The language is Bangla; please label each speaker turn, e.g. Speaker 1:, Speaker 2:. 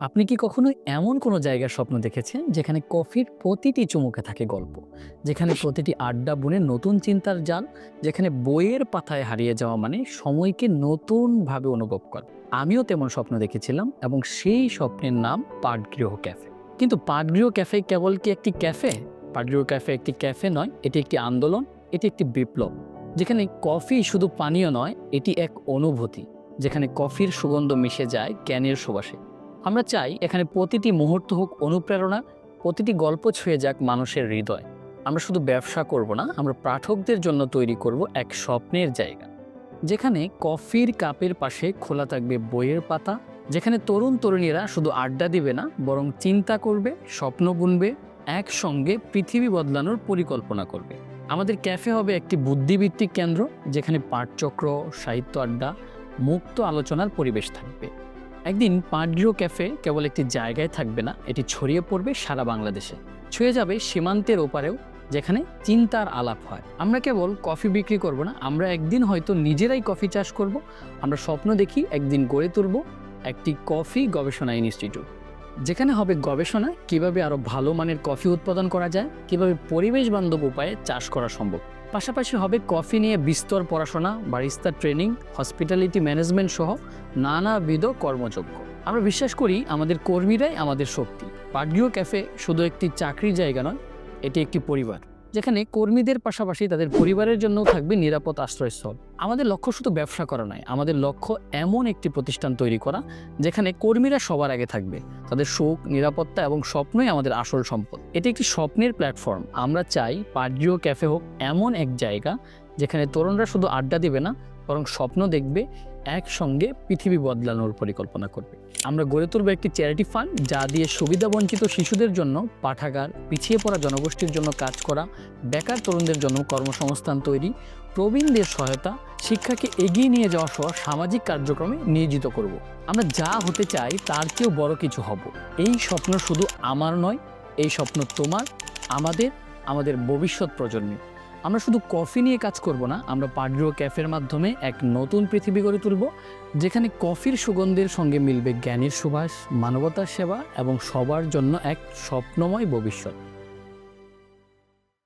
Speaker 1: আপনি কি কখনো এমন কোনো জায়গার স্বপ্ন দেখেছেন যেখানে কফির প্রতিটি চুমুকে থাকে গল্প? যেখানে প্রতিটি আড্ডা বুনে নতুন চিন্তার জাল, যেখানে বইয়ের পাতায় হারিয়ে যাওয়া মানে সময়কে নতুনভাবে অনুভব করা। আমিও তেমন স্বপ্ন দেখেছিলাম এবং সেই স্বপ্নের নাম পাটগৃহ ক্যাফে। কিন্তু পাটগৃহ ক্যাফে কেবল কি একটি ক্যাফে? পাটগৃহ ক্যাফে একটি ক্যাফে নয়, এটি একটি আন্দোলন, এটি একটি বিপ্লব। যেখানে কফি শুধু পানীয় নয়, এটি এক অনুভূতি, যেখানে কফির সুগন্ধ মিশে যায় ক্যানের সুবাসে। আমরা চাই এখানে প্রতিটি মুহূর্ত হোক অনুপ্রেরণা, প্রতিটি গল্প ছুঁয়ে যাক মানুষের হৃদয়। আমরা শুধু ব্যবসা করব না, আমরা পাঠকদের জন্য তৈরি করব এক স্বপ্নের জায়গা। যেখানে কফির কাপের পাশে খোলা থাকবে বইয়ের পাতা, যেখানে তরুণ তরুণীরা শুধু আড্ডা দিবে না, বরং চিন্তা করবে, স্বপ্ন বুনবে, একসঙ্গে পৃথিবী বদলানোর পরিকল্পনা করবে। আমাদের ক্যাফে হবে একটি বুদ্ধিভিত্তিক কেন্দ্র, যেখানে পাঠচক্র, সাহিত্য আড্ডা, মুক্ত আলোচনার পরিবেশ থাকবে। একদিন পাটগৃহ ক্যাফে কেবল একটি জায়গায় থাকবে না, এটি ছড়িয়ে পড়বে সারা বাংলাদেশে। ছুঁয়ে যাবে সীমান্তের ওপারেও, যেখানে চিন্তার আলাপ হয়। আমরা কেবল কফি বিক্রি করব না, আমরা একদিন হয়তো নিজেরাই কফি চাষ করব, আমরা স্বপ্ন দেখি একদিন গড়ে তুলব একটি কফি গবেষণা ইনস্টিটিউট। যেখানে হবে গবেষণা, কীভাবে আরও ভালো মানের কফি উৎপাদন করা যায়, কীভাবে পরিবেশ বান্ধব উপায়ে চাষ করা সম্ভব। পাশাপাশি হবে কফি নিয়ে বিস্তর পড়াশোনা, বারিস্তা ট্রেনিং, হসপিটালিটি ম্যানেজমেন্ট সহ নানাবিধ কর্মযোগ্য আমরা বিশ্বাস করি আমাদের কর্মীরাই আমাদের শক্তি। পাটগৃহ ক্যাফে শুধু একটি চাকরির জায়গা নয়, এটি একটি পরিবার। যেখানে কর্মীদের পাশাপাশি তাদের পরিবারের জন্যও থাকবে নিরাপদ আশ্রয়স্থল। আমাদের লক্ষ্য শুধু ব্যবসা করা নয়, আমাদের লক্ষ্য এমন একটি প্রতিষ্ঠান তৈরি করা, যেখানে কর্মীরা সবার আগে থাকবে। তাদের সুখ, নিরাপত্তা এবং স্বপ্নই আমাদের আসল সম্পদ। এটি একটি স্বপ্নের প্ল্যাটফর্ম। আমরা চাই পার্জিও ক্যাফে হোক, এমন এক জায়গা, যেখানে তরুণরা শুধু আড্ডা দেবে না বরং স্বপ্ন দেখবে একসঙ্গে পৃথিবী বদলানোর পরিকল্পনা করবে। আমরা গড়ে তুলব একটি চ্যারিটি ফান্ড যা দিয়ে সুবিধাবঞ্চিত শিশুদের জন্য পাঠাগার, পিছিয়ে পড়া জনগোষ্ঠীর জন্য কাজ করা, বেকার তরুণদের জন্য কর্মসংস্থান তৈরি, প্রবীণদের সহায়তা, শিক্ষাকে এগিয়ে নিয়ে যাওয়া সহ সামাজিক কার্যক্রমে নিয়োজিত করব। আমরা যা হতে চাই তার চেয়েও বড় কিছু হব। এই স্বপ্ন শুধু আমার নয়, এই স্বপ্ন তোমার, আমাদের আমাদের ভবিষ্যৎ প্রজন্মের। আমরা শুধু কফি নিয়ে কাজ করব না, আমরা পাটগ্রহ ক্যাফের মাধ্যমে এক নতুন পৃথিবী গড়ে তুলব, যেখানে কফির সুগন্ধের সঙ্গে মিলবে জ্ঞানের সুবাস, মানবতার সেবা এবং সবার জন্য এক স্বপ্নময় ভবিষ্যৎ।